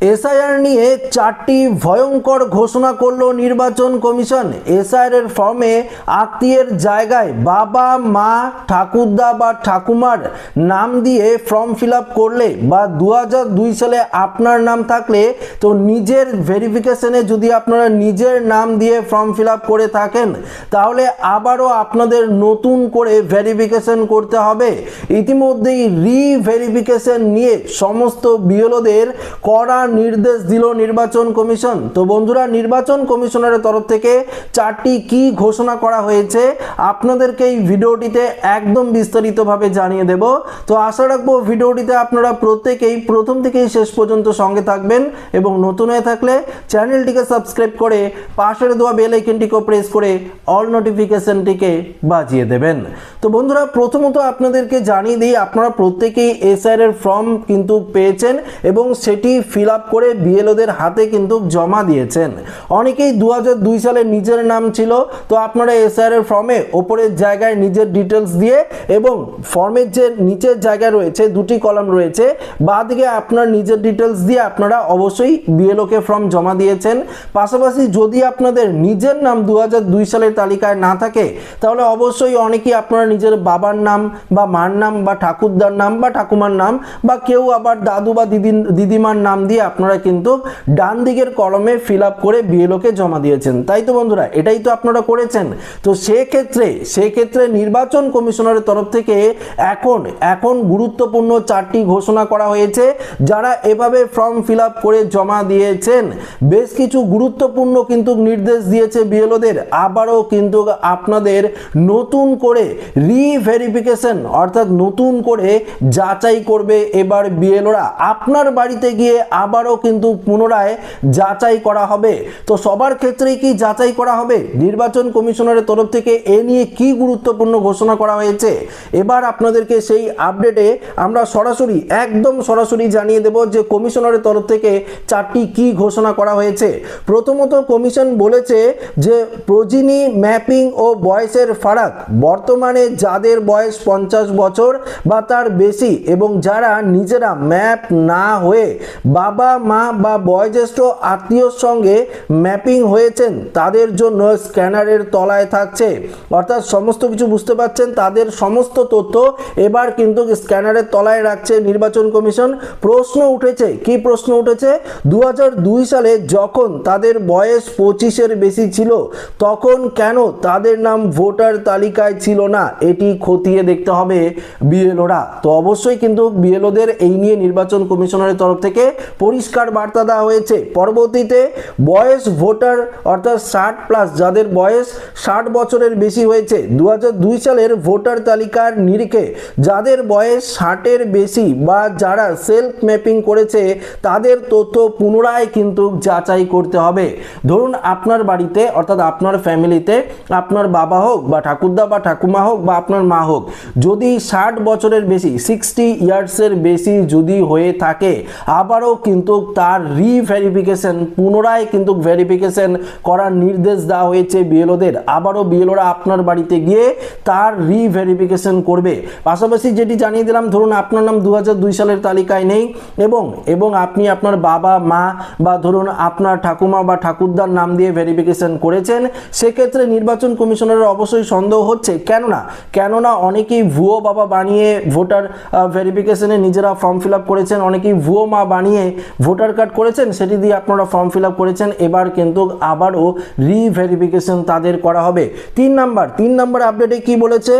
SIR নিয়ে চারটি ভয়ঙ্কর ঘোষণা করল নির্বাচন কমিশন। এসআইআর ফর্মে আত্মীয়ের জায়গায় বাবা, মা, ঠাকুরদা বা ঠাকুমার নাম দিয়ে ফর্ম ফিল করলে বা দু সালে আপনার নাম থাকলে তো নিজের ভেরিফিকেশনে যদি আপনারা নিজের নাম দিয়ে ফর্ম ফিল করে থাকেন, তাহলে আবারও আপনাদের নতুন করে ভেরিফিকেশন করতে হবে। ইতিমধ্যেই রিভেরিফিকেশন নিয়ে সমস্ত বিএলওদের কড়া নির্দেশ দিল নির্বাচন কমিশন। তো বন্ধুরা, নির্বাচন কমিশনারের তরফ থেকে চারটি কি ঘোষণা করা হয়েছে আপনাদেরকে এই ভিডিওটিতে একদম বিস্তারিতভাবে জানিয়ে দেব। তো আশা রাখব ভিডিওটিতে আপনারা প্রত্যেকেই প্রথম থেকেই শেষ পর্যন্ত সঙ্গে থাকবেন এবং নতুন হয়ে থাকলে চ্যানেলটিকে সাবস্ক্রাইব করে পাশের দেওয়া বেল আইকনটিকেও প্রেস করে অল নোটিফিকেশনটিকে বাজিয়ে দেবেন। তো বন্ধুরা, প্রথমত আপনাদেরকে জানিয়ে দিই, আপনারা প্রত্যেকেই এসআর এর ফর্ম কিন্তু পেয়েছেন এবং সেটি ফিল আপ করে বিএলওদের হাতে কিন্তু জমা দিয়েছেন। অনেকেই দু দুই সালে নিজের নাম ছিল, তো আপনারা এসআর এর ফর্মে ওপরের জায়গায় নিজের ডিটেলস দিয়ে এবং ফর্মের যে নিচের জায়গা রয়েছে, দুটি কলাম রয়েছে বা দিকে আপনার নিজের ডিটেলস দিয়ে আপনারা অবশ্যই বিএলওকে ফর্ম জমা দিয়েছেন। পাশাপাশি যদি আপনাদের নিজের নাম দু দুই সালের তালিকায় না থাকে, তাহলে অবশ্যই অনেকেই আপনারা নিজের বাবার নাম বা মার নাম বা ঠাকুরদার নাম বা ঠাকুমার নাম বা কেউ আবার দাদু বা দিদি দিদিমার নাম দিয়ে আপনারা কিন্তু ডান দিকের কলমে ফিল আপ করে বিএলওকে জমা দিয়েছেন। তাই তো বন্ধুরা, এটাই তো আপনারা করেছেন। তো সেক্ষেত্রে সেক্ষেত্রে নির্বাচন কমিশনারের তরফ থেকে এখন এখন গুরুত্বপূর্ণ চারটি ঘোষণা করা হয়েছে, যারা এভাবে ফর্ম ফিল করে জমা দিয়েছেন। বেশ কিছু গুরুত্বপূর্ণ কিন্তু নির্দেশ দিয়েছে বিএলওদের আবারও কিন্তু আপনাদের নতুন করে রিভেরিফিকেশন অর্থাৎ নতুন করে যাচাই করবে এবার বিএলওরা আপনার বাড়িতে গিয়ে আবারও কিন্তু পুনরায় যাচাই করা হবে। তো সবার ক্ষেত্রেই কি যাচাই করা হবে? নির্বাচন কমিশনারের তরফ থেকে এ নিয়ে কি গুরুত্বপূর্ণ ঘোষণা করা হয়েছে? এবার আপনাদেরকে সেই আপডেটে আমরা সরাসরি, একদম সরাসরি জানিয়ে দেব যে কমিশনারের তরফ থেকে চারটি কি ঘোষণা করা হয়েছে। প্রথমত কমিশন বলেছে যে প্রজিনি ম্যাপিং ও বয়সের ফারাক, বর্তমানে যাদের বয়স পঞ্চাশ বছর বা তার বেশি এবং যারা নিজেরা ম্যাপ না হয়ে বাবা মা বা বয়োজ্যেষ্ঠ আত্মীয়র সঙ্গে ম্যাপিং হয়েছেন। তাদের জন্য স্ক্যানারের তলায় থাকছে। অর্থাৎ সমস্ত কিছু বুঝতে পারছেন, তাদের সমস্ত তথ্য এবার কিন্তু স্ক্যানারের তলায় রাখছে নির্বাচন কমিশন। প্রশ্ন উঠেছে, কি প্রশ্ন উঠেছে? দু সালে যখন তাদের বয়স পঁচিশের বেশি ছিল, তখন কেন তাদের নাম ভোটার তালিকায় ছিল না? এটি খতিয়ে দেখতে হবে বিএলওরা। তো অবশ্যই কিন্তু বিএলওদের এই নিয়ে নির্বাচন কমিশনারের তরফ থেকে পরিষ্কার বার্তা দেওয়া হয়েছে। পরবর্তীতে বয়স ভোটার অর্থাৎ ষাট প্লাস যাদের বয়স ষাট বছরের বেশি হয়েছে দু হাজার দুই সালের ভোটার তালিকার নিরিখে যাদের বয়স ষাটের বেশি বা যারা সেলফ ম্যাপিং করেছে, তাদের তথ্য পুনরায় কিন্তু যাচাই করতে হবে। ধরুন আপনার বাড়িতে অর্থাৎ আপনার ফ্যামিলিতে আপনার বাবা হোক বা ঠাকুরদা বা ঠাকুমা হোক বা আপনার মা হোক, যদি ষাট বছরের বেশি সিক্সটি ইয়ার্সের বেশি যদি হয়ে থাকে, আবারও কিন্তু তার রিভেরিফিকেশন পুনরায় কিন্তু ভেরিফিকেশন করার নির্দেশ দেওয়া হয়েছে বিএলওদের আবারও বিএলওরা আপনার বাড়িতে গিয়ে তার রিভেরিফিকেশন করবে। পাশাপাশি যেটি জানিয়ে দিলাম, ধরুন আপনার নাম দু সালের তালিকায় নেই এবং এবং আপনি আপনার বাবা, মা বা ধরুন আপনার ঠাকুমা বা ঠাকুরদার নাম দিয়ে ভেরিফিকেশন করেছেন, সেক্ষেত্রে নির্বাচন কমিশনারের অবশ্যই সন্দেহ হচ্ছে। কেননা কেননা অনেকেই ভুয়ো বাবা বানিয়ে ভোটার ভেরিফিকেশনে নিজেরা ফর্ম ফিল করেছেন, অনেকেই ভুয়ো মা বানিয়ে ভোটার কার্ড করেছেন, সেটি দিয়ে আপনারা ফর্ম ফিল করেছেন। এবার কিন্তু আবারও রিভেরিফিকেশন তাদের করা হবে। তিন নাম্বার তিন নাম্বার আপডেটে কি বলেছে?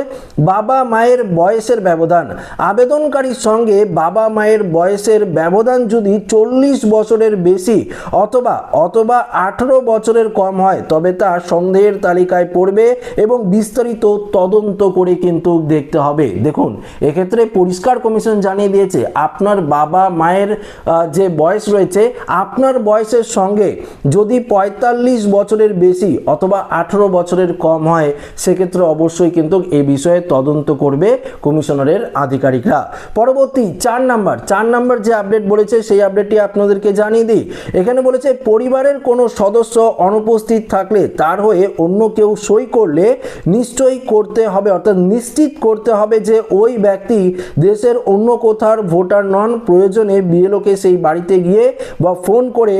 বাবা মায়ের বয়সের ব্যবধান। আবেদনকারীর সঙ্গে বাবা মায়ের বয়সের ব্যবধান যদি চল্লিশ বছরের বেশি অথবা অথবা আঠেরো বছরের কম হয়, তবে তা সন্দেহের তালিকায় পড়বে এবং বিস্তারিত তদন্ত করে কিন্তু দেখতে হবে। দেখুন, এক্ষেত্রে পরিষ্কার কমিশন জানিয়ে দিয়েছে, আপনার বাবা মায়ের যে বয়স রয়েছে, আপনার বয়সের সঙ্গে যদি পঁয়তাল্লিশ বছরের বেশি অথবা আঠেরো বছরের কম হয়, সেক্ষেত্রে অবশ্যই কিন্তু এ বিষয়ে তদন্ত করবে কমিশনারের আধিকারিকরা। পরবর্তী চার নাম্বার চার নাম্বার যে আপডেট বলেছে, সেই আপডেটটি আপনাদেরকে জানিয়ে দিই। এখানে বলেছে, পরিবারের কোনো সদস্য অনুপস্থিত থাকলে তার হয়ে অন্য কেউ সই করলে নিশ্চয়ই করতে হবে, অর্থাৎ নিশ্চিত করতে হবে যে ওই ব্যক্তি দেশের অন্য কোথার ভোটার নন। প্রয়োজনে বিএলওকে সেই বাড়িতে বাড়িতে গিয়ে বা ফোন করে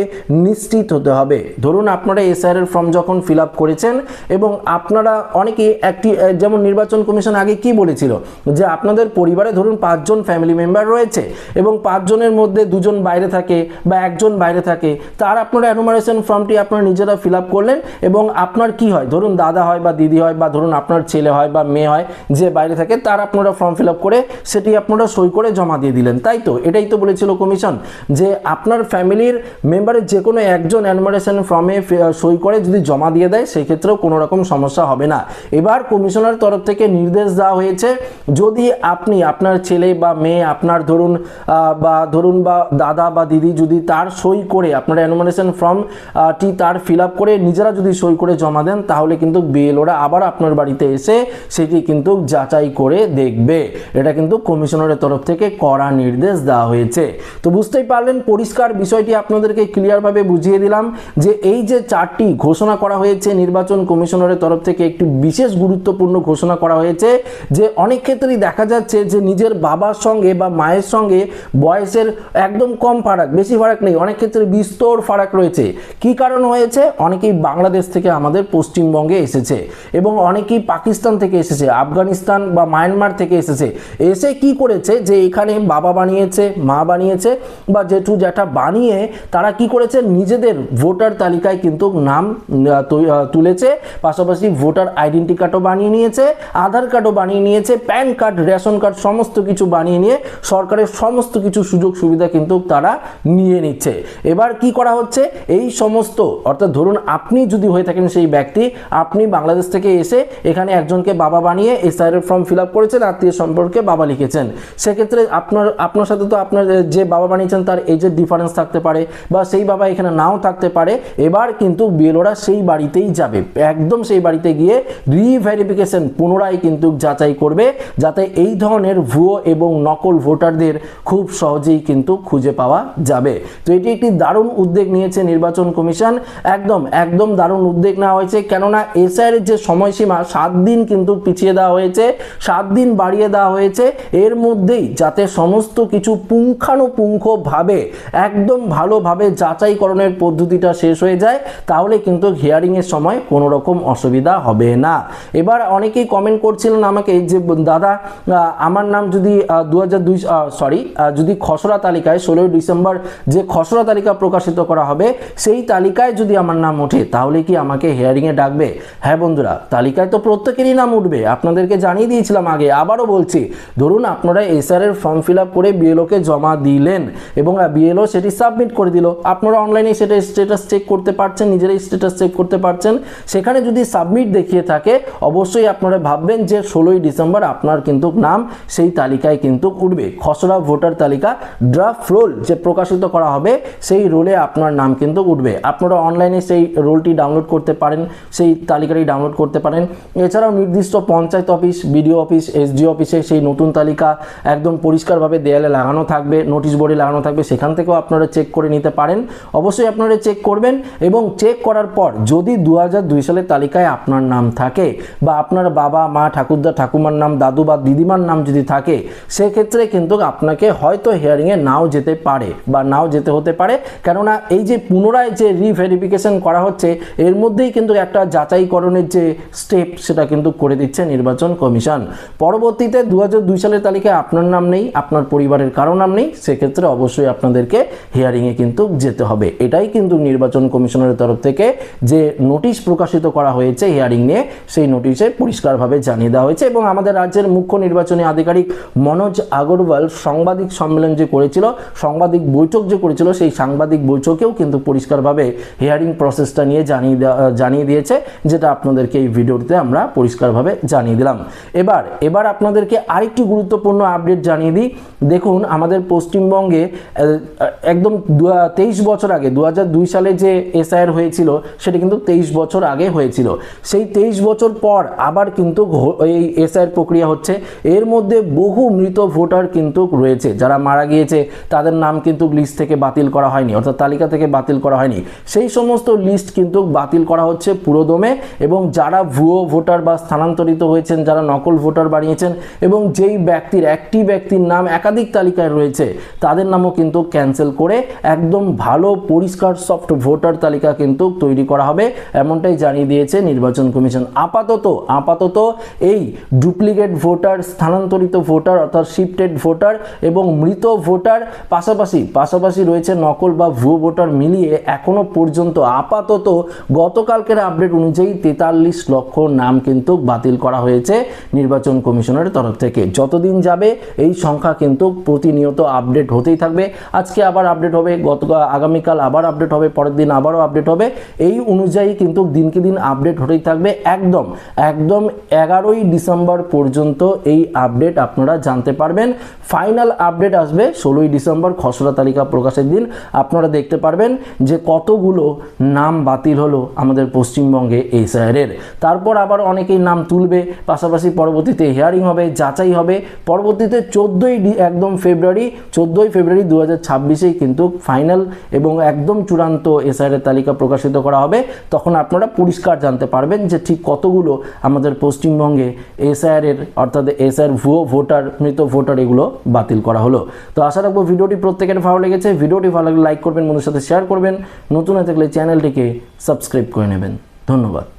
নিশ্চিত হতে হবে। ধরুন আপনারা এসআইআর এর ফর্ম যখন ফিল আপ করেছেন এবং আপনারা অনেকেই একটি যেমন নির্বাচন কমিশন আগে কি বলেছিল? যে আপনাদের পরিবারে ধরুন পাঁচজন ফ্যামিলি মেম্বার রয়েছে এবং পাঁচজনের মধ্যে দুজন বাইরে থাকে বা একজন বাইরে থাকে, তার আপনারা অ্যানুমারেশন ফর্মটি আপনারা নিজেরা ফিল আপ করলেন এবং আপনার কি হয়? ধরুন দাদা হয় বা দিদি হয় বা ধরুন আপনার ছেলে হয় বা মেয়ে হয় যে বাইরে থাকে, তার আপনারা ফর্ম ফিল আপ করে সেটি আপনারা সই করে জমা দিয়ে দিলেন। তাই তো? এটাই তো বলেছিল কমিশন যে আপনার ফ্যামিলির মেম্বারের যে কোনো একজন অ্যানুমারেশন ফর্মে সই করে যদি জমা দিয়ে দেয় সেই ক্ষেত্রেও কোনো রকম সমস্যা হবে না। এবার কমিশনের তরফ থেকে নির্দেশ দেওয়া হয়েছে, যদি আপনি আপনার ছেলে বা মেয়ে, আপনার ধরুন বা ধরুন বা দাদা বা দিদি যদি তার সই করে, আপনার অ্যানুমারেশন ফর্ম টি তার ফিল করে নিজেরা যদি সই করে জমা দেন, তাহলে কিন্তু বিএলওরা আবার আপনার বাড়িতে এসে সেটি কিন্তু যাচাই করে দেখবে। এটা কিন্তু কমিশনারের তরফ থেকে কড়া নির্দেশ দেওয়া হয়েছে। তো বুঝতেই পারলেন পরিষ্কার বিষয়টি আপনাদেরকে ক্লিয়ারভাবে বুঝিয়ে দিলাম যে এই যে চারটি ঘোষণা করা হয়েছে নির্বাচন কমিশনারের তরফ থেকে একটি বিশেষ গুরুত্বপূর্ণ ঘোষণা করা হয়েছে যে অনেক ক্ষেত্রেই দেখা যাচ্ছে যে নিজের বাবার সঙ্গে বা মায়ের সঙ্গে বয়সের একদম কম ফারাক, বেশি ফারাক নেই, অনেক ক্ষেত্রে বিস্তর ফারাক রয়েছে। কি কারণ হয়েছে? অনেকেই বাংলাদেশ থেকে আমাদের পশ্চিমবঙ্গে এসেছে এবং অনেকেই পাকিস্তান থেকে এসেছে, আফগানিস্তান বা মায়ানমার থেকে এসেছে। এসে কি করেছে? যে এখানে বাবা বানিয়েছে, মা বানিয়েছে বা জেঠু জ্যাঠা বানিয়ে তারা কি করেছে? নিজেদের ভোটার তালিকায় কিন্তু নাম তুলেছে। পাশাপাশি ভোটার আইডেন্টি কার্ডও বানিয়ে নিয়েছে, আধার কার্ডও বানিয়ে নিয়েছে, প্যান কার্ড, রেশন কার্ড, সমস্ত কিছু বানিয়ে নিয়ে সরকারের সমস্ত কিছু সুযোগ সুবিধা কিন্তু তারা নিয়ে নিচ্ছে। এবার কি করা হচ্ছে? এই সমস্ত, অর্থাৎ ধরুন আপনি যদি হয়ে থাকেন সেই ব্যক্তি, আপনি বাংলাদেশ থেকে এসে এখানে একজনকে বাবা বানিয়ে এসআইআর ফর্ম ফিল আপ করেছেন, আত্মীয় সম্পর্কে বাবা লিখেছেন। সেক্ষেত্রে আপনার আপনার সাথে তো আপনার, যে বাবা বানিয়েছেন তার এজের ডিফারেন্স থাকতে পারে বা সেই বাবা এখানে নাও থাকতে পারে, এবার কিন্তু বিএলওরা সেই বাড়িতেই যাবে। একদম সেই বাড়িতে গিয়ে রিভেরিফিকেশন পুনরায় কিন্তু যাচাই করবে, যাতে এই ধরনের ভুয়ো এবং নকল ভোটারদের খুব সহজেই কিন্তু খুঁজে পাওয়া যাবে। তো এটি একটি দারুণ উদ্যোগ নিয়েছে নির্বাচন কমিশন। একদম একদম দারুণ উদ্যোগ নেওয়া হয়েছে, কেননা এসআইয়ের যে সময়সীমা, সাত দিন কিন্তু পিছিয়ে দেওয়া হয়েছে, সাত দিন বাড়িয়ে দেওয়া হয়েছে। এর মধ্যেই যাতে সমস্ত কিছু পুঙ্খানুপুঙ্খভাবে একদম ভালোভাবে যাচাইকরণের পদ্ধতিটা শেষ হয়ে যায়, তাহলে কিন্তু হিয়ারিংয়ের সময় কোনো রকম অসুবিধা হবে না। এবার অনেকেই কমেন্ট করছিলেন আমাকে যে, দাদা আমার নাম যদি দু হাজার দুই সরি যদি খসড়া তালিকায় ষোলোই ডিসেম্বর যে খসড়া তালিকা প্রকাশিত করা হবে, সেই তালিকায় যদি আমার নাম ওঠে, তাহলে কি আমাকে হিয়ারিংয়ে ডাকবে? হ্যাঁ বন্ধুরা, তালিকায় তো প্রত্যেকেরই নাম উঠবে, আপনাদেরকে জানিয়ে দিয়েছিলাম আগে, আবারও বলছি, ধরুন আপনারা এসআর এর ফর্ম ফিল আপ করে বিএলওকে জমা দিলেন এবং বিএলও সেটি সাবমিট করে দিল। আপনারা অনলাইনে সেটা স্ট্যাটাস চেক করতে পারছেন, নিজেরাই স্ট্যাটাস চেক করতে পারছেন। সেখানে যদি সাবমিট দেখিয়ে থাকে, অবশ্যই আপনারা ভাববেন যে ষোলোই ডিসেম্বর আপনার কিন্তু নাম সেই তালিকায় কিন্তু উঠবে। খসড়া ভোটার তালিকা ড্রাফট রোল যে প্রকাশিত করা হবে, সেই রোলে আপনার নাম কিন্তু উঠবে। আপনারা অনলাইনে সেই রোলটি ডাউনলোড করতে পারেন, সেই তালিকাটি ডাউনলোড করতে পারেন। এছাড়াও নির্দিষ্ট panchayat office BDO office SDO অফিসে সেই নতুন তালিকা একদম পরিষ্কারভাবে দেয়ালে লাগানো থাকবে নোটিশ বোর্ডে লাগানো থাকবে, সেখান থেকেও আপনারা চেক করে নিতে পারেন। অবশ্যই আপনারা চেক করবেন এবং চেক করার পর যদি দু সালের তালিকায় আপনার নাম থাকে বা আপনার বাবা, মা, ঠাকুরদা, ঠাকুমার নাম, দাদু বা দিদিমার নাম যদি থাকে, সেক্ষেত্রে কিন্তু আপনাকে হয়তো হিয়ারিংয়ে নাও যেতে পারে বা নাও যেতে হতে পারে। কেননা এই যে পুনরায় যে রিভেরিফিকেশন করা হচ্ছে, এর মধ্যেই কিন্তু একটা যাচাইকরণের যে স্টেপ সেটা কিন্তু করে দিচ্ছে নির্বাচন কমিশন। পরবর্তীতে দু সালের তালিকায় আপনার নাম নেই, আপনার পরিবারের কারও নাম নেই, সেক্ষেত্রে অবশ্যই আপনাদেরকে হিয়ারিংয়ে কিন্তু যেতে হবে। এটাই কিন্তু নির্বাচন কমিশনের তরফ থেকে যে নোটিশ প্রকাশিত করা হয়েছে হিয়ারিং নিয়ে, সেই নোটিশে পরিষ্কারভাবে জানিয়ে দেওয়া হয়েছে এবং আমাদের রাজ্যের মুখ্য নির্বাচনী আধিকারিক মনোজ আগরওয়াল সাংবাদিক সম্মেলন যে করেছিল, সাংবাদিক বৈঠক যে করেছিল, সেই সাংবাদিক বৈঠকেও কিন্তু পরিষ্কারভাবে হিয়ারিং প্রসেসটা নিয়ে জানিয়ে দেওয়া- জানিয়ে দিয়েছে, যেটা আপনাদেরকে এই ভিডিওতে আমরা পরিষ্কারভাবে জানিয়ে দিলাম। এবার এবার আপনাদেরকে আরেকটি গুরুত্বপূর্ণ আপডেট জানিয়ে দিই। দেখুন, আমাদের পশ্চিমবঙ্গে একদম তেইশ বছর আগে দু দুই সালে যে এসআইআর হয়েছিল, সেটা কিন্তু তেইশ বছর আগে হয়েছিল। সেই তেইশ বছর পর আবার কিন্তু এই এসআইআর প্রক্রিয়া হচ্ছে। এর মধ্যে বহু মৃত ভোটার কিন্তু রয়েছে। যারা মারা গিয়েছে, তাদের নাম কিন্তু লিস্ট থেকে বাতিল করা হয়নি, অর্থাৎ তালিকা থেকে বাতিল করা হয়নি। সেই সমস্ত লিস্ট কিন্তু বাতিল করা হচ্ছে পুরোদমে, এবং যারা ভুয়ো ভোটার বা স্থানান্তরিত হয়েছেন, যারা নকল ভোটার বানিয়েছেন, এবং যেই ব্যক্তির, একটি ব্যক্তির নাম একাধিক তালিকায় রয়েছে, তাদের নামও কিন্তু ক্যান্সেল করে একদম ভালো পরিষ্কার সফট ভোটার তালিকা কিন্তু তৈরি করা হবে। এমনটাই জানিয়ে দিয়েছে নির্বাচন কমিশন। আপাতত আপাতত এই ডুপ্লিকেট ভোটার স্থানান্তরিত ভোটার অর্থাৎ শিফটেড ভোটার এবং মৃত ভোটার পাশাপাশি পাশাপাশি রয়েছে নকল বা ভুয়ো ভোটার মিলিয়ে এখনও পর্যন্ত আপাতত গতকালকের আপডেট অনুযায়ী তেতাল্লিশ লক্ষ নাম কিন্তু বাতিল করা হয়েছে নির্বাচন কমিশনের তরফ থেকে। যতদিন যাবে এই সংখ্যা কিন্তু প্রতিনিয়ত আপডেট হতেই থাকবে। আজকে আবার আপডেট হবে গত আগামীকাল আবার আপডেট হবে, পরের দিন আবারও আপডেট হবে। এই অনুযায়ী কিন্তু দিনকে দিন আপডেট হতেই থাকবে। একদম একদম এগারোই ডিসেম্বর পর্যন্ত এই আপডেট আপনারা জানতে পারবেন। ফাইনাল আপডেট আসবে ষোলোই ডিসেম্বর, খসড়া তালিকা প্রকাশের দিন। আপনারা দেখতে পারবেন যে কতগুলো নাম বাতিল হলো আমাদের পশ্চিমবঙ্গে এসআইআরের তারপর আবার অনেকেই নাম তুলবে, পাশাপাশি পরবর্তীতে হিয়ারিং হবে, যাচাই হবে। পরবর্তীতে চোদ্দোই একদম ফেব্রুয়ারি চোদ্দোই ফেব্রুয়ারি দু হাজার ছাব্বিশেই কিন্তু ফাইনাল এবং একদম চূড়ান্ত এসআইআরের তালিকা প্রকাশিত করা হবে। তখন আপনারা পরিষ্কার জানতে পারবেন যে ঠিক কতগুলো আমাদের পশ্চিমবঙ্গে এসআইআরের অর্থাৎ এসআইআর ভুয়ো ভোটার, মৃত ভোটার এগুলো বাতিল করা হলো। তো আশা রাখব ভিডিওটি প্রত্যেকের ভালো লেগেছে। ভিডিওটি ভালো লাগলে লাইক করবেন বন্ধুর সাথে শেয়ার করবেন। নতুন হয়ে থাকলে চ্যানেলটিকে সাবস্ক্রাইব করে নেবেন। ধন্যবাদ।